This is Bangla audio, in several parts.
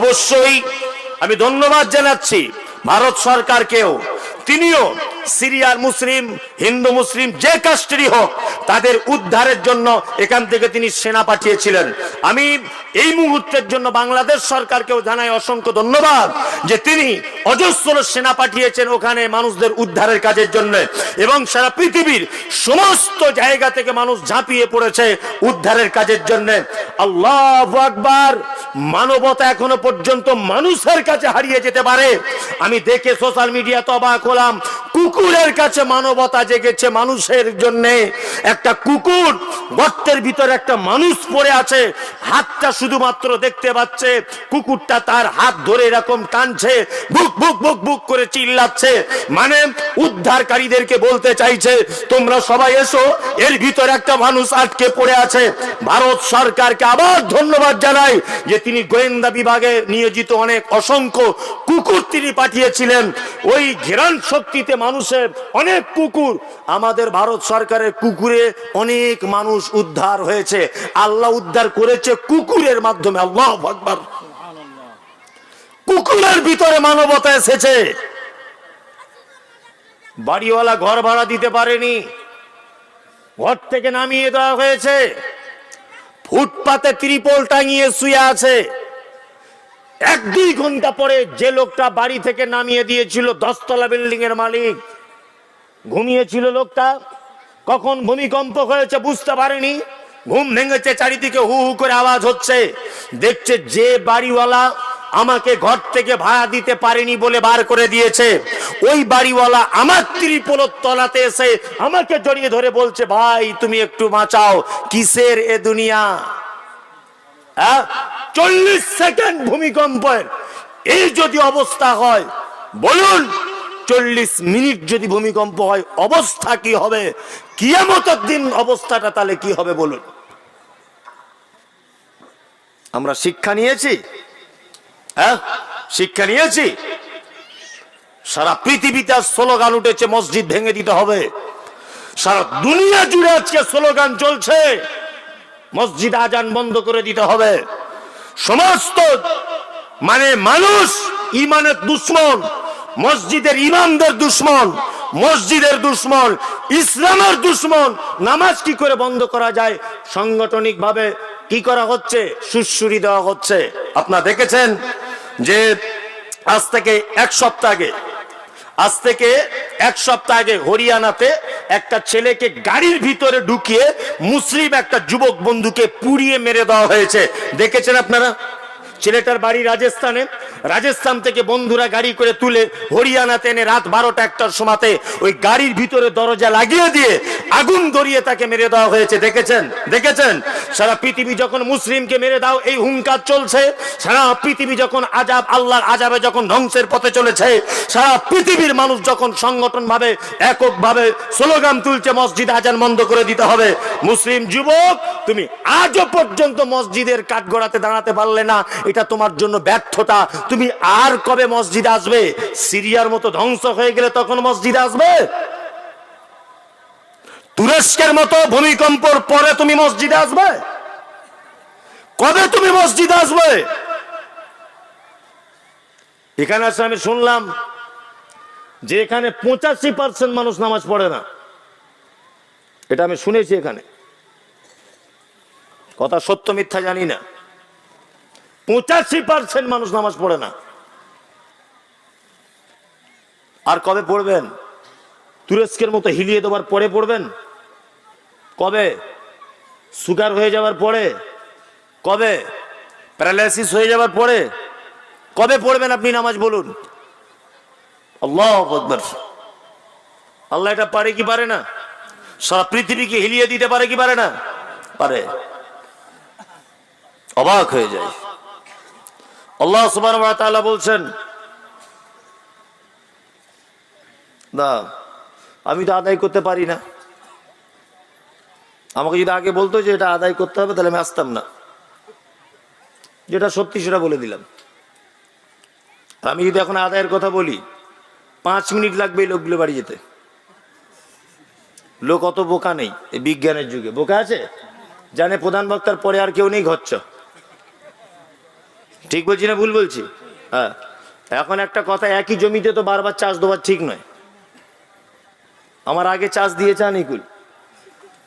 অবশ্যই আমি ধন্যবাদ জানাচ্ছি ভারত সরকারকেও তিনিও সিরিয়ার মুসলিম, হিন্দু মুসলিম, যে কাস্টেরই হোক, তাদের উদ্ধারের জন্য এখান থেকে তিনি সেনা পাঠিয়েছিলেন। আমি এই মুহূর্তের জন্য বাংলাদেশ সরকারকেও জানাই অসংখ্য ধন্যবাদ যে তিনি অজস্র সেনা পাঠিয়েছেন ওখানে মানুষদের উদ্ধারের কাজের জন্য এবং সারা পৃথিবীর সমস্ত জায়গা থেকে মানুষ ঝাঁপিয়ে পড়েছে উদ্ধারের কাজের জন্য। আল্লাহ আকবার, মানবতা এখনও পর্যন্ত মানুষের কাছে হারিয়ে যেতে পারে। আমি দেখে সোশ্যাল মিডিয়াতে অবাক হলাম কুকুরের কাছে মানবতা জেগেছে মানুষের জন্য। একটা কুকুর গর্তের ভিতরে একটা মানুষ পড়ে আছে, হাতটা শুধুমাত্র দেখতে পাচ্ছে, কুকুরটা তার হাত ধরে এরকম টানছে বুক বুক বুক বুক করে চিল্লাচ্ছে। মানে উদ্ধারকারীদেরকে বলতে চাইছে, তোমরা সবাই এসো, এর ভিতরে একটা মানুষ আটকে পড়ে আছে। ভারত সরকারকে আবার ধন্যবাদ জানাই যে তিনি গোয়েন্দা বিভাগে নিয়োজিত অনেক অসংখ্য কুকুর তিনি পাঠিয়েছিলেন। ওই ঘেরান শক্তিতে মানুষের অনেক কুকুর। আমাদের ভারত সরকারের কুকুরে অনেক মানুষ উদ্ধার হয়েছে। আল্লাহ উদ্ধার করেছে কুকুরের মাধ্যমে। আল্লাহ আকবার। কুকুরের ভিতরে মানবতা এসেছে। বাড়িওয়ালা ঘর ভাড়া দিতে পারেনি। ঘর থেকে নামিয়ে দেওয়া হয়েছে। ফুটপাতে ত্রিপল টাঙিয়ে শুয়ে আছে। এক দুই ঘণ্টা পরে যে লোকটা বাড়ি থেকে নামিয়ে দিয়েছিল, দশতলা বিল্ডিং এর মালিক। ঘুমিয়েছিল লোকটা। কখন ভূমিকম্প হয়েছে বুঝতে পারেনি। ঘুম ভেঙেছে, চারিদিকে হু হু করে আওয়াজ হচ্ছে। দেখছে যে বাড়িওয়ালা আমাকে ঘর থেকে ভাড়া দিতে পারেনি বলে বার করে দিয়েছে। ওই বাড়িওয়ালা আমার ত্রিপলর তলাতে এসে আমাকে জড়িয়ে ধরে বলছে, ভাই, তুমি একটু বাঁচাও। কিসের এ দুনিয়া? চল্লিশ সেকেন্ড ভূমিকম্পের। এই যদি অবস্থা হয়, বলুন, চল্লিশ মিনিট যদি ভূমিকম্প হয়, অবস্থা কি হবে? কিয়ামতের দিন অবস্থাটা তাহলে কি হবে বলুন? আমরা শিক্ষা নিয়েছি হ্যাঁ? শিক্ষা নিয়েছি। সারা পৃথিবীতে স্লোগান উঠেছে, মসজিদ ভেঙে দিতে হবে। সারা দুনিয়া জুড়ে আজকে স্লোগান চলছে, মসজিদ আজান বন্ধ করে দিতে হবে। সমস্ত মানে মানুষ ইমানের দুশ্মন, মসজিদের ইমামদের দুশ্মন, মসজিদের দুশ্মন, ইসলামের দুশ্মন, নামাজ কি করে বন্ধ করা যায় সাংগঠনিক ভাবে কি করা হচ্ছে সুশ্রুরি দেওয়া হচ্ছে। আপনারা দেখেছেন? যে আজ থেকে এক সপ্তাহ আগে, আজ থেকে এক সপ্তাহ আগে হরিয়ানাতে একটা ছেলেকে গাড়ির ভিতরে ঢুকিয়ে মুসলিম একটা যুবক বন্ধুকে পুড়িয়ে মেরে দেওয়া হয়েছে। দেখেছেন আপনারা? ছেলেটার বাড়ি রাজস্থানে। রাজস্থান থেকে বন্ধুরা গাড়ি করে তুলে হরিয়ানাতে এনে রাত বারোটা একটার সময়তে ওই গাড়ির ভিতরে দরজা লাগিয়ে দিয়ে আগুন ধরিয়ে তাকে মেরে দেওয়া হয়েছে। দেখেছেন? দেখেছেন? সারা পৃথিবী যখন মুসলিমকে মেরে দাও, এই হুঙ্কার চলছে। সারা পৃথিবী যখন আজাব, আল্লাহর আজাবে যখন ধ্বংসের পথে চলেছে, সারা পৃথিবীর মানুষ যখন সংগঠন ভাবে একক ভাবে স্লোগান তুলছে, মসজিদ আজান বন্ধ করে দিতে হবে। মুসলিম যুবক, তুমি আজও পর্যন্ত মসজিদের কাঠগড়াতে দাঁড়াতে পারলে না। এটা তোমার জন্য ব্যর্থতা। তুমি আর কবে মসজিদে আসবে? সিরিয়ার মতো ধ্বংস হয়ে গেলে তখন মসজিদে আসবে? তুরস্কের মতো ভূমিকম্পর পরে তুমি মসজিদে আসবে? কবে তুমি মসজিদে আসবে? এখানে আসে আমি শুনলাম যে এখানে পঁচাশি পার্সেন্ট মানুষ নামাজ পড়ে না। এটা আমি শুনেছি এখানে। কথা সত্য মিথ্যা জানি না। পঁচাশি পার্সেন্ট মানুষ নামাজ পড়ে না। আর কবে পড়বেন? তুরস্কের মতো হিলিয়ে দেওয়ার পরে পড়বেন? কবে? সুগার হয়ে যাওয়ার পরে? কবে? প্যারালাইসিস হয়ে যাওয়ার পরে? কবে পড়বেন আপনি নামাজ বলুন? আল্লাহ আল্লাহ এটা পারে কি পারে না? সারা পৃথিবীকে হিলিয়ে দিতে পারে কি পারে না? পারে। অবাক হয়ে যায়। আল্লাহ সুবান বলছেন, না, আমি তো আদায় করতে পারি না। আমাকে যদি আগে বলতো যে এটা আদায় করতে হবে, তাহলে আমি আসতাম না। যেটা সত্যি সেটা বলে দিলাম। আমি যদি এখন আদায়ের কথা বলি, পাঁচ মিনিট লাগবে এই লোকগুলো বাড়ি যেতে। লোক অত বোকা নেই এই বিজ্ঞানের যুগে। বোকা আছে? জানে প্রধান বক্তার পরে আর কেউ নেই ঘচ্ছ ঠিক বলছি না, ভুল বলছি? হ্যাঁ। এখন একটা কথা, একই জমিতে তো বারবার চাষ দেওয়ার ঠিক নয়। আমার আগে চাষ দিয়েছে আনিকুল।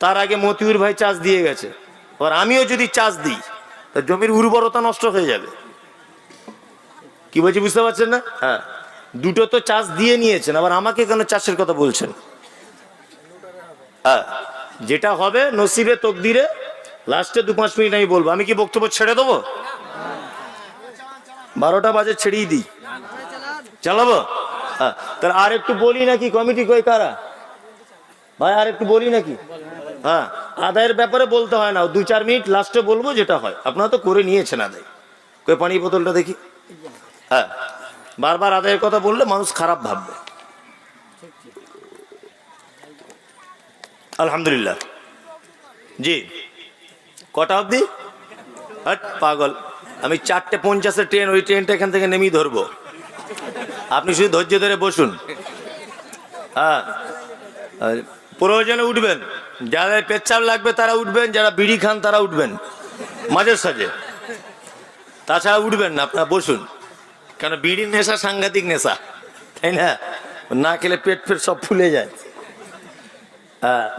তার আগে মতিউর ভাই চাষ দিয়ে গেছে। এবার আমিও যদি চাষ দিই, তা জমির উর্বরতা নষ্ট হয়ে যাবে। কি বলছি, বুঝতে পারছেন না? হ্যাঁ। দুটো তো চাষ দিয়ে নিয়েছেন, আবার আমাকে কেন চাষের কথা বলছেন? হ্যাঁ। যেটা হবে, নসিবে, তকদিরে, লাস্টে দু পাঁচ মিনিট আমি বলব। আমি কি বক্তব্য ছেড়ে দেবো? বারোটা বাজে ছেড়িয়ে দিই। চালাবো? হ্যাঁ। তাহলে আর একটু বলি নাকি? কমিটি কই কারা? ভাই আর একটু বলি নাকি? হ্যাঁ। আদায়ের ব্যাপারে বলতে হয় না। দু চার মিনিট লাস্টে বলব যেটা হয়। আপনারা তো করে নিয়েছেন আদায়। কই পানি বোতলটা দেখি? হ্যাঁ। বারবার আদায়ের কথা বললে মানুষ খারাপ ভাববে। আলহামদুলিল্লাহ। জি। কটা অবধি? হাট, পাগল। আমি চারটে পঞ্চাশের ট্রেন, ওই ট্রেনটা এখান থেকে নেমেই ধরবো। আপনি শুধু ধৈর্য ধরে বসুন। হ্যাঁ। প্রয়োজনে উঠবেন। যাদের পেচ্ছাপ লাগবে তারা উঠবেন, যারা বিড়ি খান তারা উঠবেন। মাঝে সাঝে তাছাড়া উঠবেন না, আপনারা বসুন। কেন বিড়ির নেশা সাংঘাতিক নেশা, তাই না? না খেলে পেট ফেট সব ফুলে যায়।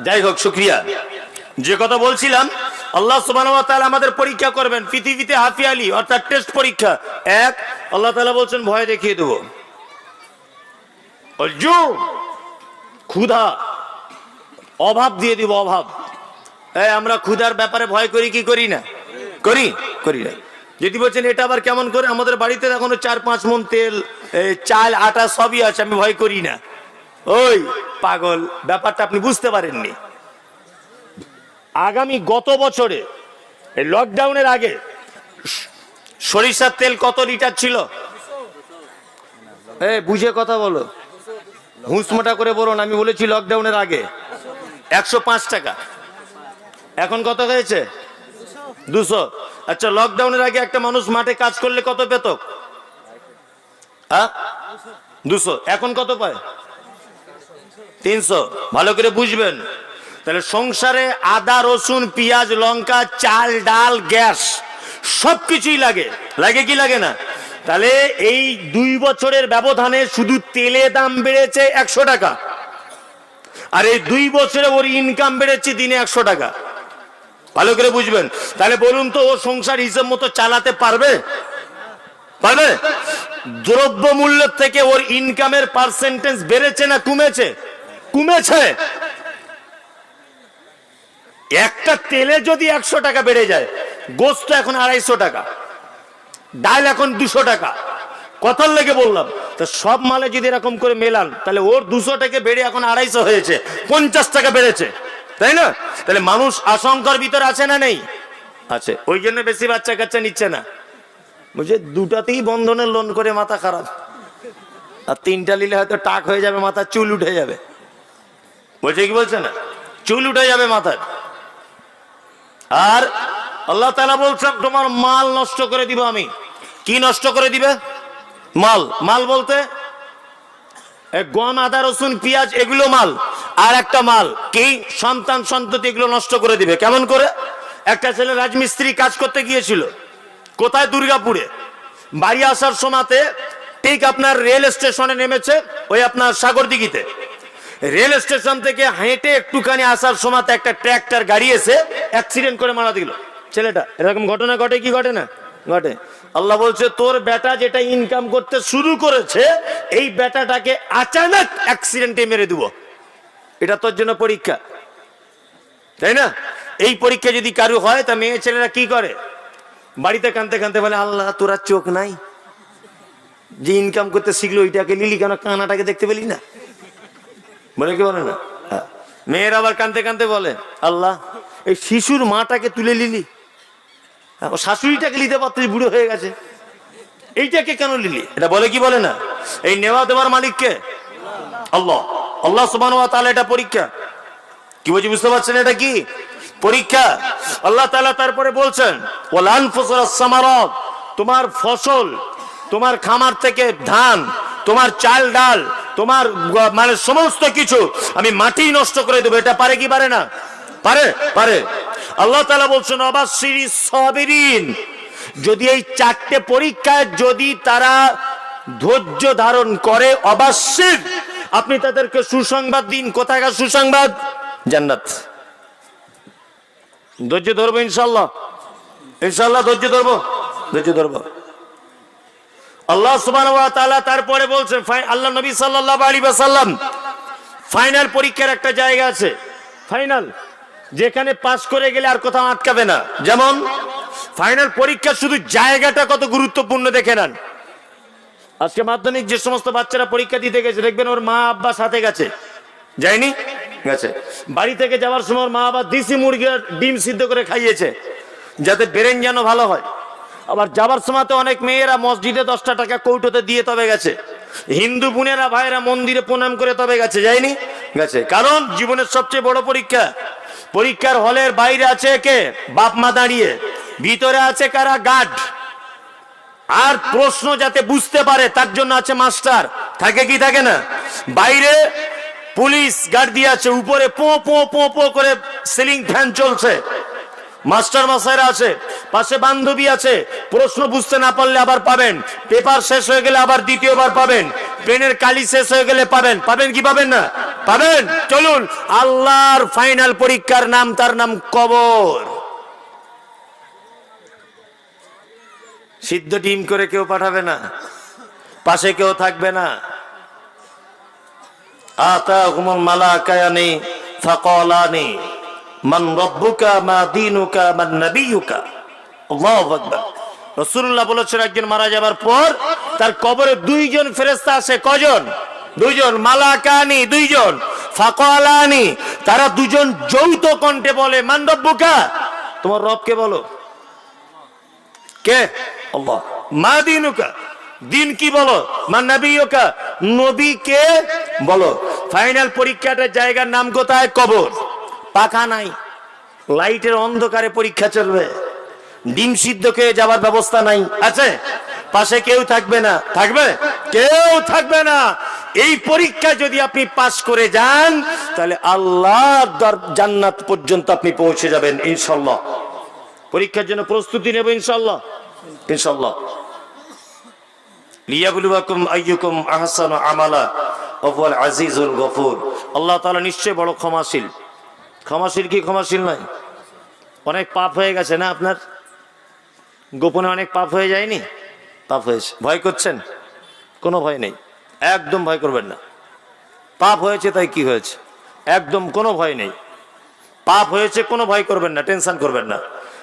যাই হোক, শুক্রিয়া। যে কথা বলছিলাম, আল্লাহ তাআলা আমাদের পরীক্ষা করবেন, পৃথিবীতে হাফিয়ালি অর্থাৎ টেস্ট পরীক্ষা। এক, আল্লাহ তাআলা বলছেন, ভয় দেখিয়ে দেবো। ক্ষুধা, অভাব দিয়ে দিব, অভাব। এই, আমরা ক্ষুধার ব্যাপারে ভয় করি কি করি না? করি? করি না। যদি বলছেন, এটা আবার কেমন করে? আমাদের বাড়িতে এখনও চার পাঁচ মন তেল চাল, আটা সবই আছে, আমি ভয় করি না। ওই, পাগল, ব্যাপারটা আপনি বুঝতে পারেননি। আগামী গত বছরে এই লকডাউনের আগে সরিষার তেল কত লিটার ছিল? এ বুঝে কথা বলো। হুঁসমোটা করে বলুন আমি বলেছি লকডাউনের আগে। একশো পাঁচ টাকা। এখন কত হয়েছে? দুশো। আচ্ছা লকডাউনের আগে একটা মানুষ মাঠে কাজ করলে কত পেত? হ্যাঁ দুশো। এখন কত পায়? তিনশো। ভালো করে বুঝবেন। তাহলে সংসারে আদা, রসুন, পেঁয়াজ, লঙ্কা, চাল, ডাল, গ্যাস সব কিছুই লাগে। লাগে কি লাগে না? তাহলে এই দুই বছরের ব্যবধানে শুধু তেলে দাম বেড়েছে একশো টাকা। আর এই দুই বছরে ওর ইনকাম বেড়েছে দিনে একশো টাকা। ভালো করে বুঝবেন। তাহলে বলুন তো, ও সংসার হিসেব মতো চালাতে পারবে? পারবে? দ্রব্য মূল্যের থেকে ওর ইনকামের পার্সেন্টেজ বেড়েছে না কমেছে? কমেছে। একটা তেলে যদি একশো টাকা বেড়ে যায়, গোস্ত এখন আড়াইশো টাকা, ডাল এখন দুশো টাকা। কথার লেগে বললাম, তো সব মালে যদি এরকম করে মেলান, তাহলে ওর দুশো টাকা বেড়ে এখন আড়াইশো হয়েছে, পঞ্চাশ টাকা বেড়েছে। তাই না? তাহলে মানুষ আশঙ্কার ভিতর আছে না নেই? আছে। ওই জন্য বেশি বাচ্চা কাচ্চা নিচ্ছে না। বুঝে দুটাতেই বন্ধনের লোন করে মাথা খারাপ। আর তিনটা নিলে হয়তো টাক হয়ে যাবে, মাথার চুল উঠে যাবে। বলছে, কি বলছে না? চুল উঠে যাবে মাথার। আর আল্লাহ তালা বলছেন, তোমার মাল নষ্ট করে দিব আমি। কি নষ্ট করে দিবে? মাল। মাল বলতে গম, আদা, রসুন, পেঁয়াজ, এগুলো মাল। আর একটা মাল, কি? সন্তান সন্ততি এগুলো নষ্ট করে দিবে। কেমন করে? একটা ছেলে রাজমিস্ত্রি কাজ করতে গিয়েছিল, কোথায়? দুর্গাপুরে। বাড়ি আসার সময়তে ঠিক আপনার রেল স্টেশনে নেমেছে ওই আপনার সাগরদিঘিতে। রেল স্টেশন থেকে হেঁটে একটুখানি আসার সময় একটা ট্র্যাক্টর গাড়ি এসে অ্যাক্সিডেন্ট করে মারা দিল। ছেলেটা, এরকম ঘটনা ঘটে কি ঘটে না? ঘটে। আল্লাহ বলছে, তোর বেটা যেটা ইনকাম করতে শুরু করেছে, এই বেটাটাকে আচানক অ্যাক্সিডেন্টে মেরে দিব। এটা তোর জন্য পরীক্ষা। তাই না? এই পরীক্ষা যদি কারু হয়, তা মেয়ে ছেলেরা কি করে? বাড়িতে কানতে কানতে বলে, আল্লাহ, তোরা চোখ নাই। যে ইনকাম করতে শিখলো, ওইটাকে লিলি কেন? কানাটাকে দেখতে পেলি না? বলে কি বলে না? হ্যাঁ। মেয়েরা আবার কানতে কানতে বলে আল্লাহ এই শিশুর মাটাকে তুলে নিলি। হ্যাঁ, ও শাশুড়িটাকে নিতে পারতিস বুড়ো হয়ে গেছে। এইটাকে কেন নিলি? এটা বলে কি বলে না? এই নেওয়া দেওয়ার মালিককে? আল্লাহ। আল্লাহ সুবান তাহলে এটা পরীক্ষা। কি বলছি বুঝতে পারছেন এটা কি? পরীক্ষা। আল্লাহ তাআলা তারপরে বলছেন সামারত। তোমার ফসল তোমার খামার থেকে ধান, তোমার চাল, ডাল, তোমার মানে সমস্ত কিছু আমি মাটি নষ্ট করে দেবো। এটা পারে কি পারে না? পারে পারে। আল্লাহ তালা বলছেন অবাসিরি সাবিরিন। যদি এই চারটে পরীক্ষায় যদি তারা ধৈর্য ধারণ করে অবশ্যই আপনি তাদেরকে সুসংবাদ দিন। কোথাকার সুসংবাদ? জান্নাত। ধৈর্য ধরবো ইনশাল্লাহ ইনশাল্লাহ ধৈর্য ধরবো। ধৈর্য ধরবো। আল্লাহ তাআলা তারপরে বলছেন আল্লাহ নবী সাল্লাল্লাহু আলাইহি ওয়াসাল্লাম ফাইনাল পরীক্ষার একটা জায়গা আছে। ফাইনাল, যেখানে পাস করে গেলে আর কোথাও আটকাবে না। যেমন, ফাইনাল পরীক্ষা শুধু জায়গাটা কত গুরুত্বপূর্ণ দেখে নেন। আজকে মাধ্যমিক যে সমস্ত বাচ্চারা পরীক্ষা দিতে গেছে, দেখবেন ওর মা আব্বা সাথে গেছে। যায়নি? গেছে। বাড়ি থেকে যাওয়ার সময় মা আবার দিসি মুরগি আর ডিম সিদ্ধ করে খাইয়েছে, যাতে ব্রেন যেন ভালো হয়। আবার যাবার সময় অনেক মেয়েরা মসজিদে দশটা টাকা কৌটোতে দিয়ে তবে গেছে। হিন্দু বোনেরা ভাইরা মন্দিরে প্রণাম করে তবে গেছে, যায়নি? গেছে। কারণ জীবনের সবচেয়ে বড় পরীক্ষা। পরীক্ষার হলের বাইরে আছে কে? বাপ মা দাঁড়িয়ে। ভিতরে আছে কারা? গার্ড। আর প্রশ্ন যাতে বুঝতে পারে, তার জন্য আছে মাস্টার। থাকে কি, থাকে না? বাইরে পুলিশ গার্ড দিয়ে আছে, উপরে পো পো পো পো করে সিলিং ফ্যান চলছে। মাস্টার মাসাইরা আছে, পাশে বান্ধবী আছে। প্রশ্ন বুঝতে না পারলে আবার পাবেন। পেপার শেষ হয়ে গেলে আবার দ্বিতীয়বার পাবেন। পেনের কালি শেষ হয়ে গেলে পাবেন। পাবেন কি পাবেন না? পাবেন? চলুন। আল্লাহর ফাইনাল পরীক্ষার নাম, তার নাম কবর। সিদ্ধ ডিম করে কেউ পাঠাবে না। পাশে কেউ থাকবে না। আতা হুমুল মালাকায়ানি ফাকালানি। মান রব্বুকা, মা দীনুকা, মান নাবিয়ুকা। আল্লাহু আকবার। রাসূলুল্লাহ বলেছেন, একজন মারা যাবার পর তার কবরে দুইজন ফেরেশতা আসে কজন? দুইজন। মালাকানি, দুইজন। ফাকালানি, তারা দুজন যৌথ কণ্ঠে বলে, মান রব্বুকা? তোমার রবকে বলো? কে? আল্লাহ। মা দিনুকা। দিন কি বলো? মা নবীকা নবী কে? বলো। ফাইনাল পরীক্ষাটার জায়গার নাম কোথায়? কবর। পাখা নাই। লাইটের অন্ধকারে পরীক্ষা চলবে। ডিম সিদ্ধ খেয়ে যাওয়ার ব্যবস্থা নাই। আছে? পাশে কেউ থাকবে না। থাকবে? কেউ থাকবে না। এই পরীক্ষা যদি আপনি পাশ করে যান, তাহলে আল্লাহর দর, জান্নাত পর্যন্ত আপনি পৌঁছে যাবেন ইনশাল্লাহ পরীক্ষার জন্য প্রস্তুতি নেব ইনশাল্লাহ ইনশাল্লাহ আহসানু আমালা। আজিজুল গফুর। আল্লাহ তাআলা নিশ্চয় বড় ক্ষমাশীল। ক্ষমাশীল কি ক্ষমাশীল নয়? অনেক পাপ হয়ে গেছে না আপনার? গোপনে অনেক পাপ হয়ে যায়নি? পাপ হয়েছে। ভয় করছেন? কোনো ভয় নেই। একদম ভয় করবেন না। পাপ হয়েছে তাই কি হয়েছে? একদম কোনো ভয় নেই। পাপ হয়েছে কোনো ভয় করবেন না, টেনশন করবেন না।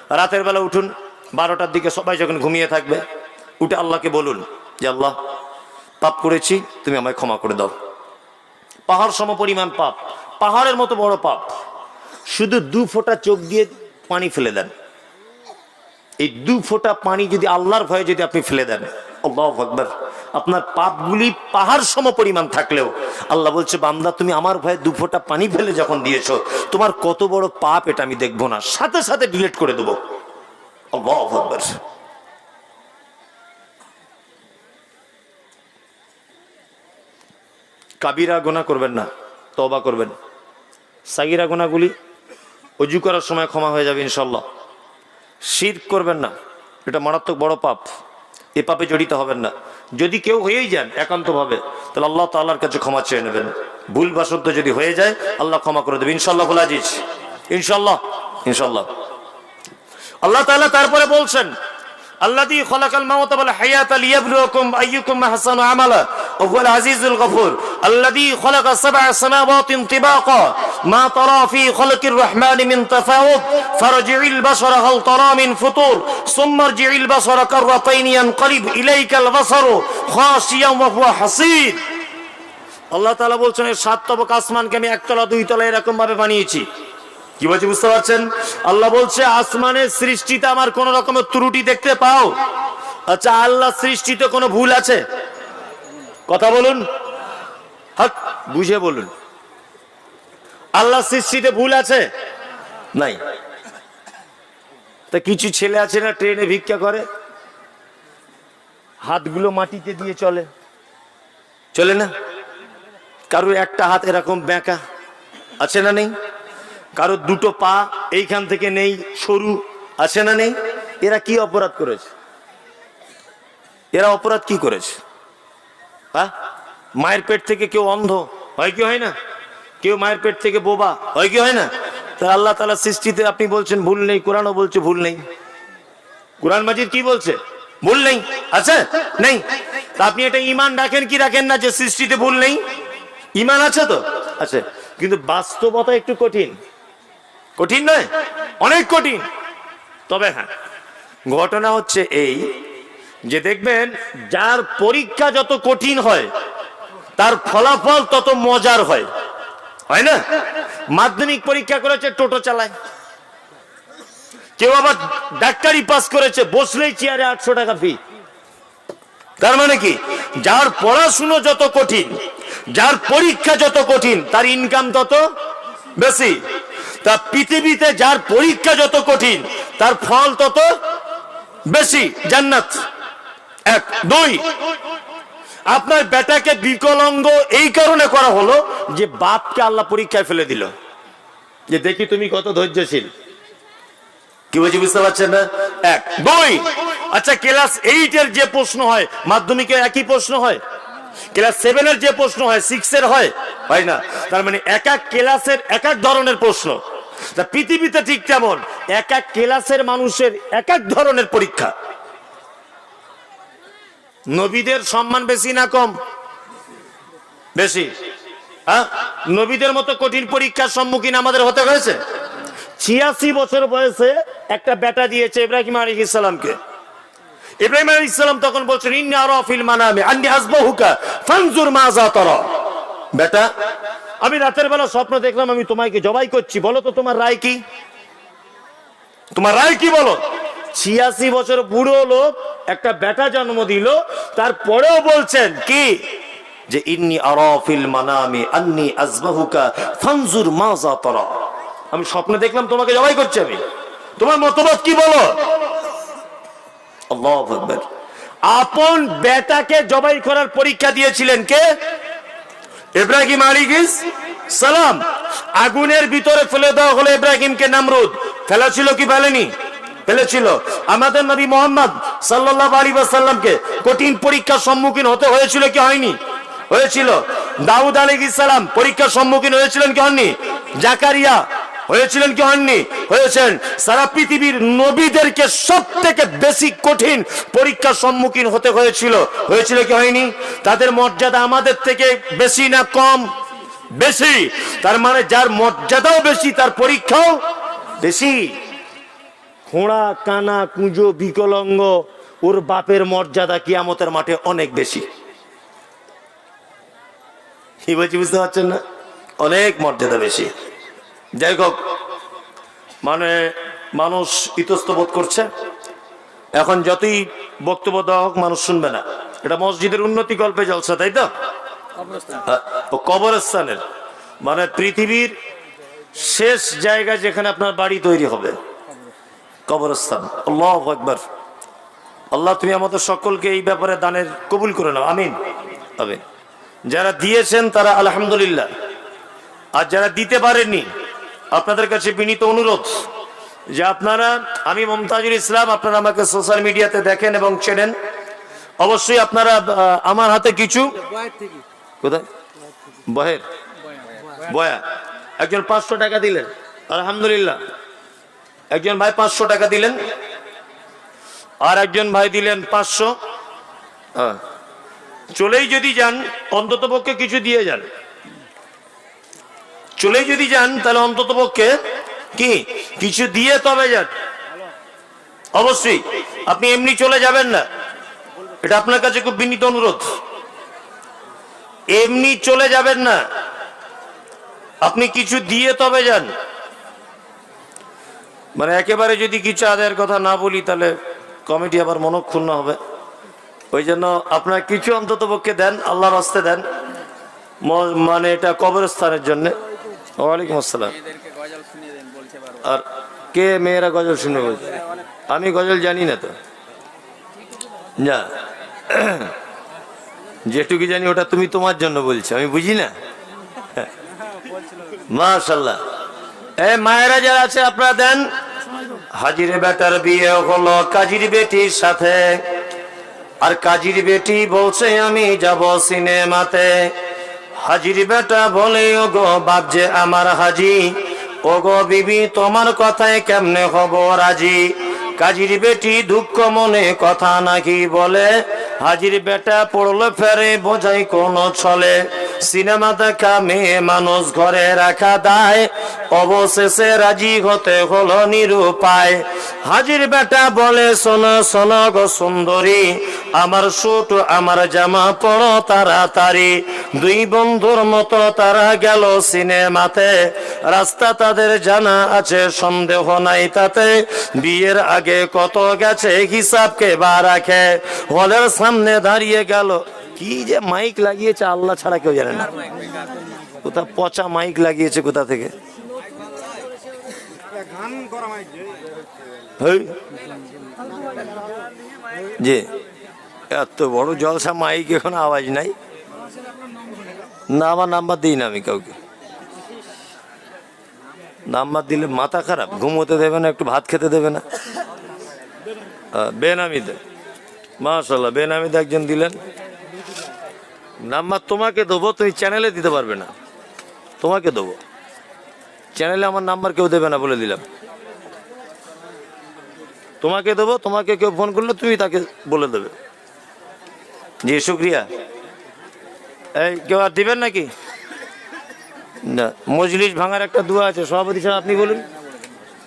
রাতের বেলা উঠুন, বারোটার দিকে সবাই যখন ঘুমিয়ে থাকবে, উঠে আল্লাহকে বলুন যে, আল্লাহ, পাপ করেছি, তুমি আমায় ক্ষমা করে দাও। পাহাড় সম পরিমাণ পাপ, পাহাড়ের মতো বড় পাপ। শুধু দু ফোঁটা চোখ দিয়ে পানি ফেলে দেন। এই দু ফোঁটা পানি যদি আল্লাহর ভয়ে যদি আপনি ফেলে দেন আকবার। আপনার পাপগুলি পাহাড় সম পরিমাণ থাকলেও আল্লাহ বলছে, বান্দা, তুমি আমার ভয়ে দু ফোঁটা পানি ফেলে যখন দিয়েছ, তোমার কত বড় পাপ এটা আমি দেখব না। সাথে সাথে ডিলিট করে দেবো। আল্লাহ কাবিরা গোনা করবেন না তবা করবেন। সাগিরা গোনাগুলি অজু করার সময় ক্ষমা হয়ে যাবে ইনশাল্লাহ শির করবেন না। এটা মারাত্মক বড় পাপ। এ পাপে জড়িত হবেন না। যদি কেউ হয়েই যান একান্তভাবে, তাহলে আল্লাহ তাল্লাহর কাছে ক্ষমা চেয়ে নেবেন। ভুল বাসদ্য যদি হয়ে যায়, আল্লাহ ক্ষমা করে দেবে ইনশাল্লাহ আজিজ। ইনশাল্লাহ ইনশাল্লাহ আল্লাহ তাআলা তারপরে বলছেন হায়াতা লিয়াবলুয়াকুম আইয়ুকুম আহসানু আমালা আজিজুল গফুর। খলাকা সাব'a সামাওয়াতিন তিবাকা, মা তারা ফি খলকির রহমান মিন তাফাউত ফারজি'ল বাসারা হাল তারা মিন ফুতুর, সুম্মা রজি'ল বাসারা কাররাতাইন ইয়ানকালিব ইলাইকাল বাসারু খাশিয়ান ওয়া হুয়া হাসীর আল্লাহ তাআলা বলছেন এই সাত আসমানকে আমি একতলা দুই তলা এরকম ভাবে বানিয়েছি। কি বলছি, বুঝতে পারছেন? আল্লাহ বলছে, আসমানের সৃষ্টিতে আমার কোন রকমের ত্রুটি দেখতে পাও। আচ্ছা আল্লাহ সৃষ্টিতে কোনো ভুল আছে? কথা বলুন। হক বুঝে বলুন। আল্লাহ সৃষ্টিতে ভুল আছে? নাই। তা কিছু ছেলে আছে না ট্রেনে ভিক্ষা করে? হাতগুলো মাটিতে দিয়ে চলে। চলে না? কারোর একটা হাত এরকম বেঁকা আছে না নেই? কারও দুটো পা এইখান থেকে নেই, সরু আছে না নেই? এরা কি অপরাধ করেছে? এরা অপরাধ কি করেছে? হ্যাঁ? মায়ের পেট থেকে কেউ অন্ধ, হয় কি হয় না? কেউ মায়ের পেট থেকে বোবা, হয় কি হয় না? তা আল্লাহ তালা সৃষ্টিতে আপনি বলছেন, ভুল নেই, কোরআনও বলছে ভুল নেই। কোরআন মাজিদ কি বলছে? ভুল নেই, আছে? নেই। তা আপনি এটা ইমান রাখেন কি রাখেন না যে সৃষ্টিতে ভুল নেই? ইমান আছে তো? আছে। কিন্তু বাস্তবতা একটু কঠিন। কঠিন নয়, অনেক কঠিন। তবে হ্যাঁ ঘটনা হচ্ছে এই যে দেখবেন, যার পরীক্ষা যত কঠিন হয় তার ফলাফল তত মজার হয়। হয় না? মাধ্যমিক পরীক্ষা করেছে, টোটো চালায়। কেউ আবার ডাক্তারি পাস করেছে, বসলেই চেয়ারে আটশো টাকা ফি তার মানে কি? যার পড়াশুনো যত কঠিন, যার পরীক্ষা যত কঠিন, তার ইনকাম তত বেশি। তা পৃথিবীতে যার পরীক্ষা যত কঠিন, তার ফল তত বেশি। জান্নাত। এক, দুই। আপনার বেটাকে বিকলাঙ্গ এই কারণে করা হলো যে বাপকে আল্লাহ পরীক্ষায় ফেলে দিল। যে দেখি তুমি কত ধৈর্যশীল। কি বলছি বুঝতে পারছেন না? এক। দুই। আচ্ছা ক্লাস এইট এর যে প্রশ্ন হয় মাধ্যমিকে একই প্রশ্ন হয়? ক্লাস সেভেন এর যে প্রশ্ন হয় সিক্স এর হয়? হয় না। তার মানে এক এক ক্লাসের এক এক ধরনের প্রশ্ন। তা পৃথিবীতে ঠিক তেমন এক এক ক্লাসের মানুষের এক এক ধরনের পরীক্ষা। নবীদের সম্মান বেশি না কম? বেশি। হ্যাঁ? নবীদের মতো কঠিন পরীক্ষার সম্মুখীন আমাদের হতে হয়েছে? ছিয়াশি বছর বয়সে একটা বেটা দিয়েছে ইব্রাহিম আলী ইসলামকে ইব্রাহিম আলী ইসলাম তখন বলছেন বেটা, আমি রাতের বেলা স্বপ্ন দেখলাম, আমি তোমাকে জবাই করছি। বলো তো, তোমার রায় কি? তোমার রায় কি বলো? ছিয়াশি বছর বুড়ো লোক একটা বেটা জন্ম দিল, তারপরেও বলছেন কি? যে ইন্নি আরাফিল মানামি, আন্নি আজবাহুকা, ফানজুর মাজা তরা আমি স্বপ্নে দেখলাম তোমাকে জবাই করছি আমি। তোমার মতবাদ কি বলো? আল্লাহু আকবার। আপন বেটাকে জবাই করার পরীক্ষা দিয়েছিলেন কে? ইব্রাহিম আলিগিস সালাম। আগুনের ভিতরে ফেলে দেওয়া হলো ইব্রাহিমকে নামরুদ। ফেলেছিল কি ফেলেনি? ফেলেছিল। আমাদের নবী মোহাম্মদ সাল্লাল্লাহু আলাইহি ওয়াসাল্লামকে কঠিন পরীক্ষার সম্মুখীন হতে হয়েছিল কি হয়নি? হয়েছিল। দাউদ আলাইহিস সালাম পরীক্ষার সম্মুখীন হয়েছিলেন কি হননি জাকারিয়া হয়েছিলেন কি হননি হয়েছেন। সারা পৃথিবীর নবীদেরকে সব থেকে বেশি কঠিন পরীক্ষার সম্মুখীন হতে হয়েছিল। হয়েছিল কি হয়নি? তাদের মর্যাদা আমাদের থেকে বেশি না কম? বেশি। তার মানে যার মর্যাদাও বেশি, তার পরীক্ষাও বেশি। খোঁড়া কানা, কুঁজো, বিকলঙ্গ, ওর বাপের মর্যাদা কিয়ামতের মাঠে অনেক বেশি। বুঝতে পারছেন না? অনেক মর্যাদা বেশি। যাই হোক মানে মানুষ ইতস্ত বোধ করছে। এখন যতই বক্তব্য দেওয়া হোক, মানুষ শুনবে না। এটা মসজিদের উন্নতি গল্পে জলসা তাই তো? কবরস্থানের। মানে পৃথিবীর শেষ জায়গা যেখানে আপনার বাড়ি তৈরি হবে। কবরস্থান। আল্লাহ একবার আল্লাহ, তুমি আমাদের সকলকে এই ব্যাপারে দানের কবুল করে নাও। আমিন। আমিন যারা দিয়েছেন তারা আলহামদুলিল্লাহ। আর যারা দিতে পারেননি, আপনাদের কাছে বিনীত অনুরোধ যে আপনারা, আমি মমতাজুল ইসলাম, আপনারা আমাকে সোশ্যাল মিডিয়াতে দেখেন এবং চেনেন। অবশ্যই আপনারা আমার হাতে কিছু কোথায়? বহের। বয়া। একজন পাঁচশো টাকা দিলেন। আলহামদুলিল্লাহ। একজন ভাই পাঁচশো টাকা দিলেন, আর একজন ভাই দিলেন পাঁচশো। হ্যাঁ। চলেই যদি যান অন্তত পক্ষে কিছু দিয়ে যান। চলেই যদি যান, তাহলে অন্তত পক্ষে কি? কিছু দিয়ে তবে যান। অবশ্যই, আপনি এমনি চলে যাবেন না। এটা আপনার কাছে খুব বিনীত অনুরোধ। এমনি চলে যাবেন না। আপনি কিছু দিয়ে তবে যান। মানে একেবারে যদি কিছু আদায়ের কথা না বলি তাহলে কমিটি আবার মনক্ষুণ্ণ হবে। ওই জন্য আপনার কিছু অন্তত পক্ষে দেন আল্লাহর হস্তে দেন। মানে এটা কবরস্থানের জন্য। ওয়ালাইকুম আসসালাম। আর কে মেয়েরা গজল শুনে বলছে? আমি গজল জানি না তো। না। যেটুকু জানি ওটা তুমি তোমার জন্য বলছো আমি বুঝি না? মাশাল্লাহ। এ মায়েরা যারা আছে, আপনারা দেন। হাজির বেটার বিয়ে হলো কাজীর বেটির সাথে। আর কাজীর বেটি বলছে, আমি যাব সিনেমাতে। হাজির বেটা বলে ও গো বাপ যে আমার হাজি ও গো বিবি তোমার কথায় কেমনে হব রাজি? কাজীর বেটি দুঃখ মনে কথা নাকি বলে, হাজির বেটা পড়ল ফেরে বোঝাই কোন ছলে। সিনেমা দেখা মেয়ে মানুষ ঘরে রাখা দায়। অবশেষে রাজি হতে হলো নিরুপায়। হাজির বেটা বলে, শোনো শোনো গো সুন্দরী, আমার সুট আমার জামা পড়ো তাড়াতাড়ি। দুই বন্ধুর মতো তারা গেল সিনেমাতে। রাস্তা তাদের জানা আছে, সন্দেহ নাই তাতে। বিয়ের আগে কত গেছে হিসাবকে বা রাখে। হলের সামনে দাঁড়িয়ে গেল কি যে মাইক লাগিয়েছে আল্লাহ ছাড়া কেউ জানে না। কোথা পচা মাইক লাগিয়েছে কোথা থেকে। জি এত বড় জলসা মাইক এখন আওয়াজ নাই। না, আমার নাম্বার দিই না আমি কাউকে। নাম্বার দিলে মাথা খারাপ, ঘুমোতে দেবে না, একটু ভাত খেতে দেবে না। বেনামিতে মাশাল্লাহ বেনামিতে একজন দিলেন। নাম্বার তোমাকে দেবো, তুমি চ্যানেলে দিতে পারবে না। তোমাকে দেবো। চ্যানেলে আমার নাম্বার কেউ দেবে না বলে দিলাম। তোমাকে দেবো, তোমাকে কেউ ফোন করলে তুমি তাকে বলে দেবে। জি, শুক্রিয়া। এই, কেউ আর দিবেন নাকি? না, মজলিস ভাঙার একটা দোয়া আছে, সভাপতি সাহেব, আপনি বলুন।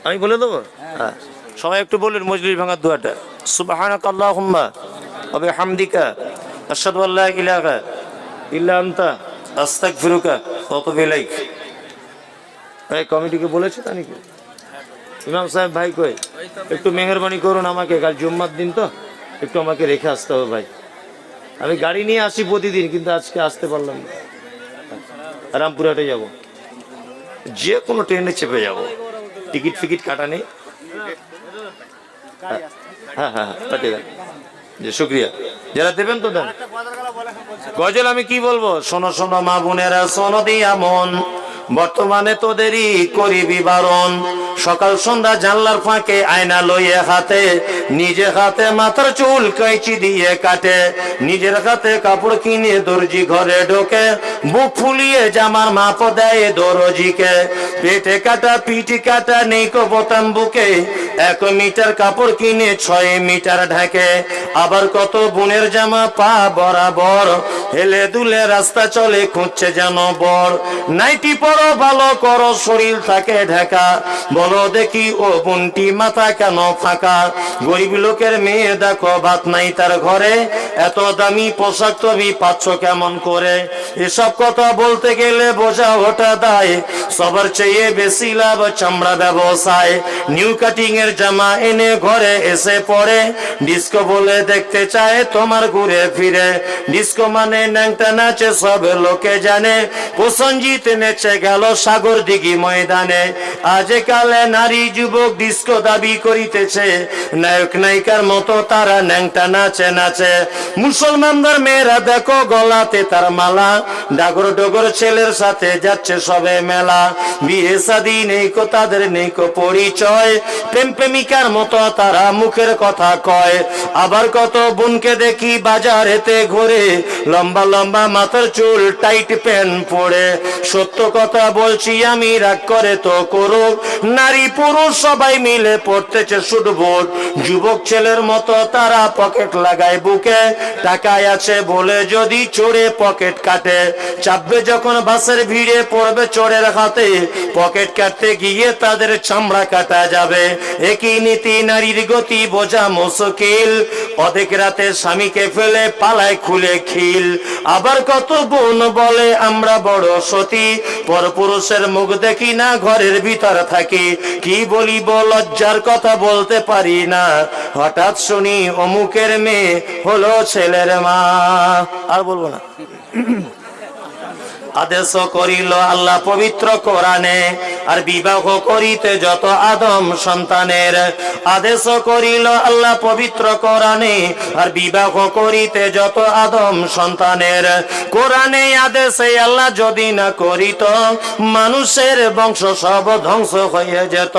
আমি বলে দেবো? হ্যাঁ সবাই একটু বলুন মজলিস ভাঙার দোয়াটা। সুবাহানাক আল্লাহুম্মা ওয়া বিহামদিকা, আশহাদু আল্লা ইলাহা ইল্লা আনতা, আস্তাগফিরুকা ওয়া আতুবু ইলাইক এই কমিটিকে বলেছে তা নাকি? ইমাম সাহেব, ভাই কই? একটু মেহরবানি করুন আমাকে, কাল জুম্মার দিন তো। একটু আমাকে রেখে আসতে হবে ভাই। আমি গাড়ি নিয়ে আসি প্রতিদিন, কিন্তু আজকে আসতে পারলাম না। রামপুরহাটে যাব। যে কোনো ট্রেনে চেপে যাব। টিকিট ফিকিট কাটা নেই। হ্যাঁ হ্যাঁ হ্যাঁ ঠিক আছে জি শুক্রিয়া। যারা দেবেন তো দেন। গজল আমি কি বলব? শোনো শোনো মা বোনেরা, শোনো দিয়া মন। বর্তমানে তোদেরই করি বারণ। সকাল সন্ধ্যা জানলার ফাঁকে আয়না লইয়ে হাতে নিজে হাতে মাথার চুল কাইচি দিয়ে কাটে, নিজের হাতে কাপড় কিনে দর্জি ঘরে ঢোকে, বুক ফুলিয়ে জামার মাপ দেয় দরজিকে। পেটে কাটা পিটি কাটা, নেই কো বুকে, এক মিটার কাপড় কিনে ছয় মিটার ঢাকে। আবার কত বোনের জামা পা বরাবর, হেলে দুলে রাস্তা চলে খুঁজছে যেন বর। নাইটি পরো, ভালো করো, শরীর থাকে ঢাকা বলো দেখি ও বোনটি মাথা কেন ফাঁকা? গরিব লোকের মেয়ে দেখো, ভাত নাই তার ঘরে। এত দামি পোশাক তুমি পাচ্ছ কেমন করে? এসব কথা বলতে গেলে বোঝা ওটা দায়। সবার চেয়ে বেশি লাভ চামড়া ব্যবসায়। নিউ কাটিং এর জামা এনে ঘরে এসে পড়ে। ডিস্কো বলে দেখতে চায় তোমার ঘুরে ফিরে। ডিস্কো মানে ন্যাংটা নাচে, সব লোকে জানে। প্রসঞ্জিত নেচে গেল সাগর দিঘি ময়দানে। আজকালে নারী যুবক ডিস্কো দাবি করিতেছে। নায়ক, নায়িকার মতো তারা ন্যাংটা নাচে নাচে। মুসলমানদের মেয়েরা দেখো গলাতে তার মালা। ডাগর ডগর ছেলের সাথে যাচ্ছে সবে মেলা। বিয়ে সাদি নেই কো, তাদের নেই কো পরিচয়। প্রেম প্রেমিকার মতো তারা মুখের কথা কয়। আবার কত বোনকে দেখি বাজারেতে ঘুরে। লম্বা লম্বা মাথার চুল টাইট প্যান্ট পরে। সত্য কথা বলছি, আমি রাগ করে তো করুক। নারী পুরুষ সবাই মিলে পড়তেছে শুটবোর্ড যুবক ছেলের মতো তারা পকেট লাগায় বুকে। টাকায় আছে বলে যদি চোরে পকেট কাটে। চাপবে যখন বাসের ভিড়ে পড়বে চোরের হাতে। পকেট কাটতে গিয়ে তাদের চামড়া কাটা যাবে। একই নীতি, নারীর গতি বোঝা মুশকিল। অধিক রাতে স্বামীকে ফেলে পালায় খুলে খিল। আবার কত বোন বলে, আমরা বড় সতী। পরপুরুষের মুখ দেখি না, ঘরের ভিতর থাকি। কি বলিব, লজ্জার কথা বলতে পারি না। হঠাৎ শুনি অমুকের মেয়ে হলো ছেলের মা। আর বলব না। আদেশ করিল আল্লাহ পবিত্র কোরআনে আর বিবাহ করিতে যত আদম সন্তানের আদেশ করিল আল্লাহ পবিত্র কোরআনে, আর বিবাহ করিতে যত আদম সন্তানের কোরআনে আদেশে আল্লাহ যদি না করিত, মানুষের বংশ সব ধ্বংস হয়ে যেত।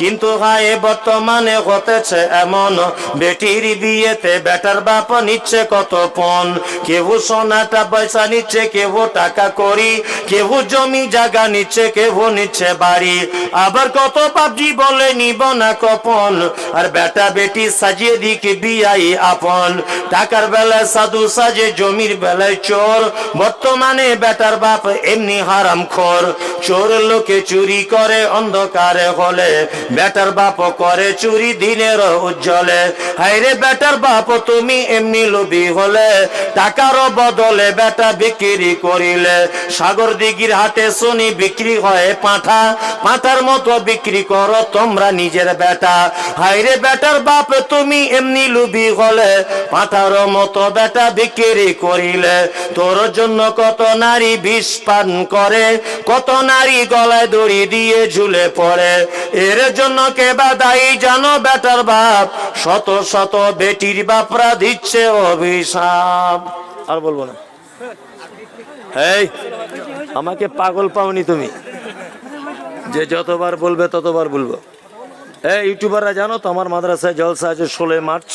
কিন্তু হায়, বর্তমানে হতেছে এমন, বেটির বিয়েতে বেটার বাপ নিচ্ছে কত পণ কেউ সোনাটা পয়সা নিচ্ছে কেউ টাকা করি কেউ জমি জায়গা নিচ্ছে কেউ নিচ্ছে বাড়ি। আবার কত পাবজি বলে নিব না কপন। আর বেটা বেটি সাজিয়ে দিক বিয়াই আপন। টাকার বেলায় সাধু সাজে, জমির বেলায় চোর। বর্তমানে বেটার বাপ এমনি হারাম খোর। চোর লোকে চুরি করে, অন্ধকারে হলে। বেটার বাপ করে চুরি দিনের উজ্জ্বলে। হাইরে বেটার বাপ, তুমি এমনি লোভি হলে। টাকার বদলে বেটা বিক্রি করিলে। সাগর দিঘির হাটে শুনি বিক্রি হয় পাঁঠা। পাঁঠার মতো বিক্রি করো, তোমরা নিজের বেটা। হাইরে বেটার বাপ, তুমি এমনি লুবি হলে পাঁঠার মতো বেটা বিক্রি করিলে, তোর জন্য কত নারী বিষ পান করে। কত নারী গলায় দড়ি দিয়ে ঝুলে পড়ে। এর জন্য কে বা দায়ী জানো বেটার বাপ? শত শত বেটির বাপরা দিচ্ছে অভিশাপ। আর বলব না। এই, আমাকে পাগল পাওনি তুমি। যে যতবার বলবে, ততবার বলব। এই ইউটিউবাররা জানো তো, আমার মাদ্রাসায় জলসা আছে ষোলোই মার্চ।